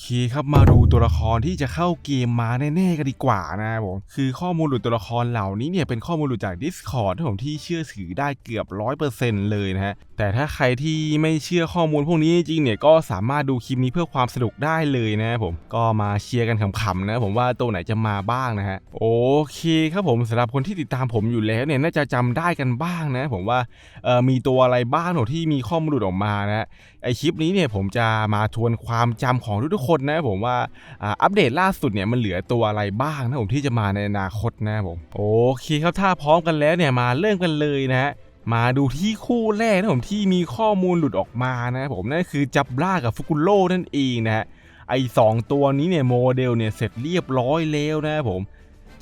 เคครับมาดูตัวละครที่จะเข้าเกมมาแน่ๆกันดีกว่านะครับผมคือข้อมูลหลุดตัวละครเหล่านี้เนี่ยเป็นข้อมูลหลุดจาก Discord ที่ผมที่เชื่อถือได้เกือบ 100%เลยนะฮะ แต่ถ้าใครที่ไม่เชื่อข้อมูลพวกนี้จริงเนี่ยก็สามารถดูคลิปนี้เพื่อความสนุกได้เลยนะครับผมก็มาเชียร์กันขำๆนะผมว่าตัวไหนจะมาบ้างนะฮะโอเคครับผมสำหรับคนที่ติดตามผมอยู่แล้วเนี่ยน่าจะจำได้กันบ้างนะผมว่าเออมีตัวอะไรบ้างหนที่มีข้อมูลหลุดออกมานะไอคลิปนี้เนี่ยผมจะมาทวนความจำของทุกๆคนนะผมว่าอัปเดตล่าสุดเนี่ยมันเหลือตัวอะไรบ้างนะผมที่จะมาในอนาคตนะผมโอเคครับถ้าพร้อมกันแล้วเนี่ยมาเริ่มกันเลยนะฮะ มาดูที่คู่แรกนะผมที่มีข้อมูลหลุดออกมานะผมนั่นคือจับล่ากับฟุกุโร่นั่นเองนะฮะไอสองตัวนี้เนี่ยโมเดลเนี่ยเสร็จเรียบร้อยแล้วนะผม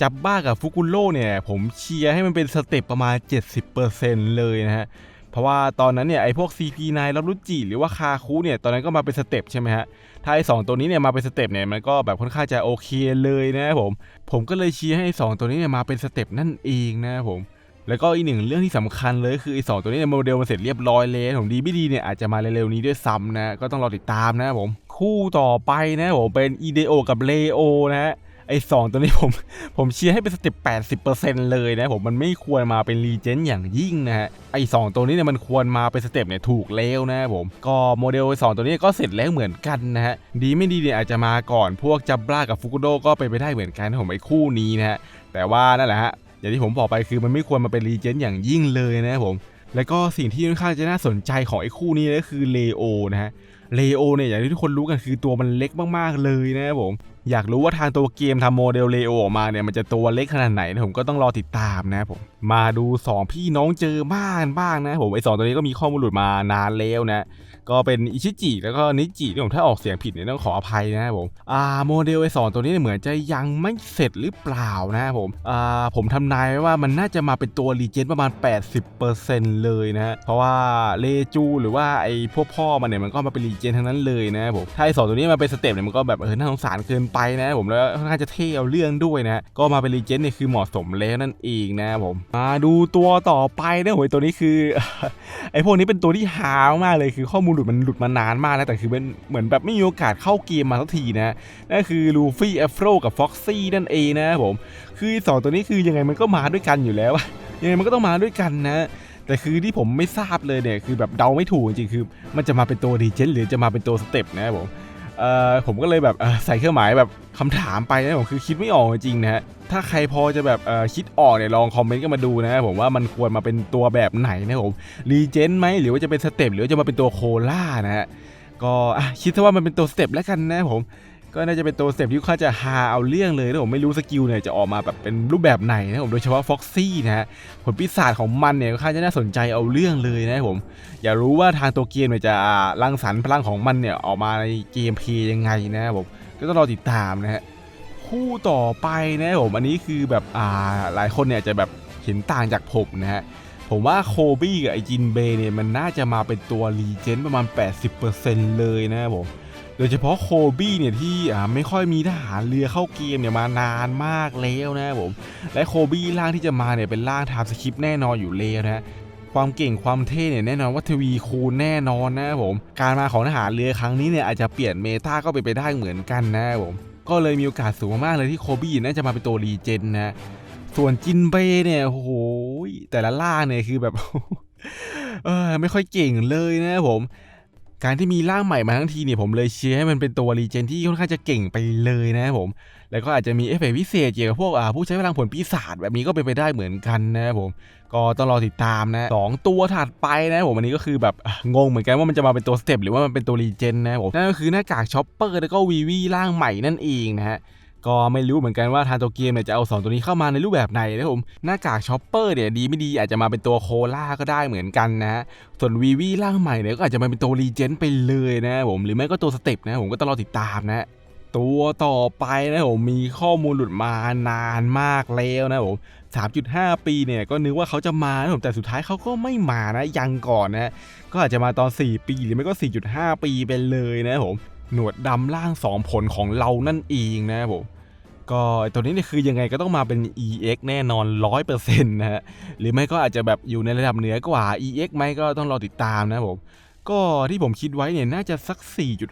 จับบ้ากับฟุกุโร่เนี่ยผมเชียร์ให้มันเป็นสเต็ปประมาณ 70%เลยนะฮะเพราะว่าตอนนั้นเนี่ยไอพวก CP9 รับรุจิหรือว่าคาคุเนี่ยตอนนั้นก็มาเป็นสเต็ปใช่ไหมฮะถ้าไอสองตัวนี้เนี่ยมาเป็นสเต็ปเนี่ยมันก็แบบค่อนข้างจะโอเคเลยนะครับผมผมก็เลยเชียร์ให้สองตัวนี้เนี่ยมาเป็นสเต็ปนั่นเองนะครับผม แล้วก็อีกหนึ่งเรื่องที่สำคัญเลยคือไอ้สองตัวนี้เนี่ยโมเดลมันเสร็จเรียบร้อยแล้วผมดีไม่ดีเนี่ยอาจจะมาเร็วๆนี้ด้วยซ้ำนะก็ต้องรอติดตามนะครับผมคู่ต่อไปนะผมเป็นอีเดโอกับเลโอนะฮะไอ้สองตัวนี้ผมผมเชียร์ให้เป็นสเต็ป80%เลยนะผมมันไม่ควรมาเป็นรีเจนต์อย่างยิ่งนะฮะไอ้สองตัวนี้เนี่ยมันควรมาเป็นสเต็ปเนี่ยถูกแล้วนะผมก็โมเดลอ้สองตัวนี้ก็เสร็จแล้วเหมือนกันนะฮะดีไม่ดีเนี่ยอาจจะมาก่อนพวกจับบ้ากับฟุกุโดก็ไปไปได้เหมือนกันนะผมไอ้คู่นี้นะฮะแต่ว่านั่นแหละฮะ อย่างที่ผมบอกไปคือมันไม่ควรมาเป็นรีเจนต์อย่างยิ่งเลยนะครับผม แล้วก็สิ่งที่ค่อนข้างจะน่าสนใจของไอ้คู่นี้ก็คือเลโอนะฮะเลโอเนี่ยอย่างที่ทุกคนรู้กันคือตัวมันเล็กมากๆเลยนะครับผม อยากรู้ว่าทางตัวเกมทำโมเดลเลโอออกมาเนี่ยมันจะตัวเล็กขนาดไหนนะผมก็ต้องรอติดตามนะผมมาดู 2 พี่น้องเจอบ้านบ้างนะผมไอ้สองตัวนี้ก็มีข้อมูลหลุดมานานแล้วนะก็เป็นอิชิจิแล้วก็นิจิที่ผมถ้าออกเสียงผิดเนี่ยต้องขออภัยนะครับผมอ่าโมเดลไอ้สองตัวนี้เหมือนจะยังไม่เสร็จหรือเปล่านะครับผมอ่าผมทำนายไว้ว่ามันน่าจะมาเป็นตัวรีเจนประมาณ 80%เลยนะฮะเพราะว่าเลจูหรือว่าไอ้พวกพ่อมันเนี่ยมันก็มาเป็นรีเจนทั้งนั้นเลยนะครับผมถ้าไอ้สองตัวนี้มาเป็นสเต็ปเนี่ยมันก็แบบเออน่าสงสารเกินไปไปนะผมแล้วค่อนข้างจะเท่เอาเรื่องด้วยนะก็มาเป็นรีเจนต์เนี่ยคือเหมาะสมแล้วนั่นเองนะผมมาดูตัวต่อไปนะโหยตัวนี้คือไอ้พวกนี้เป็นตัวที่หาวมากเลยคือข้อมูลหลุดมันหลุดมานานมากแล้วแต่คือเป็นเหมือนแบบไม่มีโอกาสเข้าเกมมาสักทีนะนั่นคือลูฟี่แอฟโรกับฟ็อกซี่นั่นเองนะผมคือสองตัวนี้คือยังไงมันก็มาด้วยกันอยู่แล้วยังไงมันก็ต้องมาด้วยกันนะแต่คือที่ผมไม่ทราบเลยเนี่ยคือแบบเดาไม่ถูกจริงๆคือ มันจะมาเป็นตัวดีเจนหรือจะมาเป็นตัวสเต็ปนะครับผม เอ่อผมก็เลยแบบใส่เครื่องหมายแบบคำถามไปนะผมคือคิดไม่ออกจริงนะฮะถ้าใครพอจะแบบเอ่อคิดออกเนี่ยลองคอมเมนต์กันมาดูนะผมว่ามันควรมาเป็นตัวแบบไหนนะผมรีเจนไหมหรือว่าจะเป็นสเต็ปหรือจะมาเป็นตัวโคล่านะฮะก็อะคิดซะว่ามันเป็นตัวสเต็ปแล้วกันนะผม ก็น่าจะเป็นตัวสเต็ปที่ค่อนข้าจะฮาเอาเรื่องเลยนะผมไม่รู้สกิลเนี่ยจะออกมาแบบเป็นรูปแบบไหนนะผมโดยเฉพาะฟ็อกซี่นะฮะผลปีศาจของมันเนี่ยค่าจะน่าสนใจเอาเรื่องเลยนะผม อยากรู้ว่าทางตัวเกมเนี่ยจะรังสรรค์พลังของมันเนี่ยออกมาในเกมเพย์ยังไงนะผมก็ต้องรอติดตามนะฮะคู่ต่อไปนะผมอันนี้คือแบบอ่าหลายคนเนี่ยจะแบบเห็นต่างจากผมนะฮะผมว่าโคบี้กับไอจินเบเนี่ยมันน่าจะมาเป็นตัวรีเจนประมาณ 80%เลยนะครับผม โดยเฉพาะโคบี้เนี่ยที่ไม่ค่อยมีทหารเรือเข้าเกมเนี่ยมานานมากแล้วนะผมและโคบี้ร่างที่จะมาเนี่ยเป็นร่างไทม์สคริปต์แน่นอนอยู่แล้วนะความเก่งความเท่เนี่ยแน่นอนว่าทวีคูณแน่นอนนะผมการมาของทหารเรือครั้งนี้เนี่ยอาจจะเปลี่ยนเมตาก็เป็นไปได้เหมือนกันนะผมก็เลยมีโอกาสสูงมากเลยที่โคบี้น่าจะมาเป็นตัวรีเจนนะส่วนจินเบย์เนี่ยโอ้โหแต่ละล่างเนี่ยคือแบบเออไม่ค่อยเก่งเลยนะผม การที่มีร่างใหม่มาทั้งทีเนี่ยผมเลยเชียร์ให้มันเป็นตัวรีเจนที่ค่อนข้างจะเก่งไปเลยนะครับผม แล้วก็อาจจะมีเอฟเฟกต์พิเศษเกี่ยวกับพวกอ่าผู้ใช้พลังผลปีศาจแบบนี้ก็เป็นไปได้เหมือนกันนะครับผม ก็ต้องรอติดตามนะสองตัวถัดไปนะผมอันนี้ก็คือแบบงงเหมือนกันว่ามันจะมาเป็นตัวสเต็ปหรือว่ามันเป็นตัวรีเจนนะผมนั่นก็คือหน้ากากช็อปเปอร์แล้วก็วีวีร่างใหม่นั่นเองนะฮะ ก็ไม่รู้เหมือนกันว่าทางตัวเกมเนี่ยจะเอา 2 ตัวนี้เข้ามาในรูปแบบไหนนะครับผมหน้ากากช็อปเปอร์เนี่ยดีไม่ดีอาจจะมาเป็นตัวโคล่าก็ได้เหมือนกันนะฮะส่วนวีวีร่างใหม่เนี่ยก็อาจจะมาเป็นตัวรีเจนไปเลยนะครับผมหรือไม่ก็ตัวสเต็ปนะครับผมก็ต้องรอติดตามนะตัวต่อไปนะครับผมมีข้อมูลหลุดมานานมากแล้วนะครับผม3.5 ปีเนี่ยก็นึกว่าเขาจะมานะผมแต่สุดท้ายเขาก็ไม่มานะยังก่อนนะก็อาจจะมาตอน 4 ปีหรือไม่ก็ 4.5 ปีไปเลยนะครับผม หนวดดำล่าง2ผลของเรานั่นเองนะครับผมก็ตัวนี้เนี่ยคือยังไงก็ต้องมาเป็น EX แน่นอน 100%นะฮะหรือไม่ก็อาจจะแบบอยู่ในระดับเหนือกว่า EX ไหมก็ต้องรอติดตามนะครับผมก็ที่ผมคิดไว้เนี่ยน่าจะสัก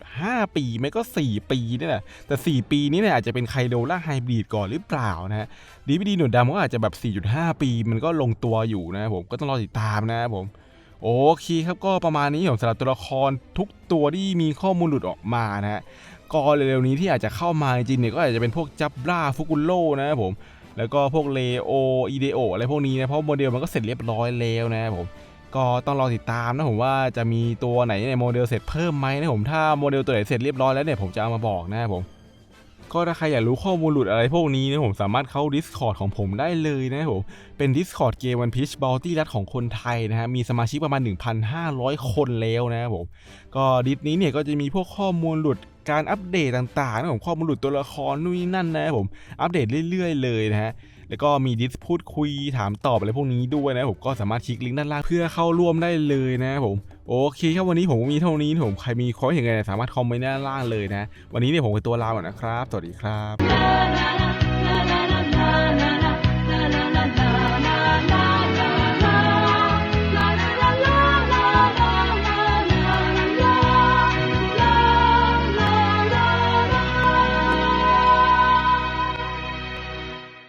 4.5 ปีไม่ก็ 4 ปีนี่แหละแต่ 4 ปีนี้เนี่ยอาจจะเป็นไคโดล่าไฮบริดก่อนหรือเปล่านะฮะดีไม่ดีหนวดดำก็อาจจะแบบ 4.5 ปีมันก็ลงตัวอยู่นะครับผมก็ต้องรอติดตามนะครับผม โอเคครับก็ประมาณนี้ผมสำหรับตัวละครทุกตัวที่มีข้อมูลหลุดออกมานะฮะก็เร็วๆนี้ที่อาจจะเข้ามาจริงเนี่ยก็อาจจะเป็นพวกจับล่าฟุกุโร่นะครับผมแล้วก็พวกเลโออีเดโออะไรพวกนี้นะเพราะโมเดลมันก็เสร็จเรียบร้อยแล้วนะครับผมก็ต้องรอติดตามนะผมว่าจะมีตัวไหนในโมเดลเสร็จเพิ่มไหมนะผมถ้าโมเดลตัวไหนเสร็จเรียบร้อยแล้วเนี่ยผมจะเอามาบอกนะครับผม ก็ถ้าใครอยากรู้ข้อมูลหลุดอะไรพวกนี้นะผมสามารถเข้า Discord ของผมได้เลยนะผมเป็น Discord เกม One Piece Bounty รัดของคนไทยนะฮะมีสมาชิกประมาณ 1,500 คนแล้วนะครับผมก็ดิสนี้เนี่ยก็จะมีพวกข้อมูลหลุดการอัปเดตต่างๆนะผมข้อมูลหลุดตัวละครนู่นนี่นั่นนะครับผมอัปเดตเรื่อยๆ เลยนะฮะแล้วก็มีดิสพูดคุยถามตอบอะไรพวกนี้ด้วยนะผมก็สามารถคลิกลิงก์ด้านล่างเพื่อเข้าร่วมได้เลยนะครับผม โอเคครับวันนี้ผมมีเท่านี้ผมใครมีข้อเห็นไงสามารถคอมเมนต์ด้านล่างเลยนะ วันนี้เนี่ยผมเป็นตัวลาก่อนนะครับ สวัสดีครับ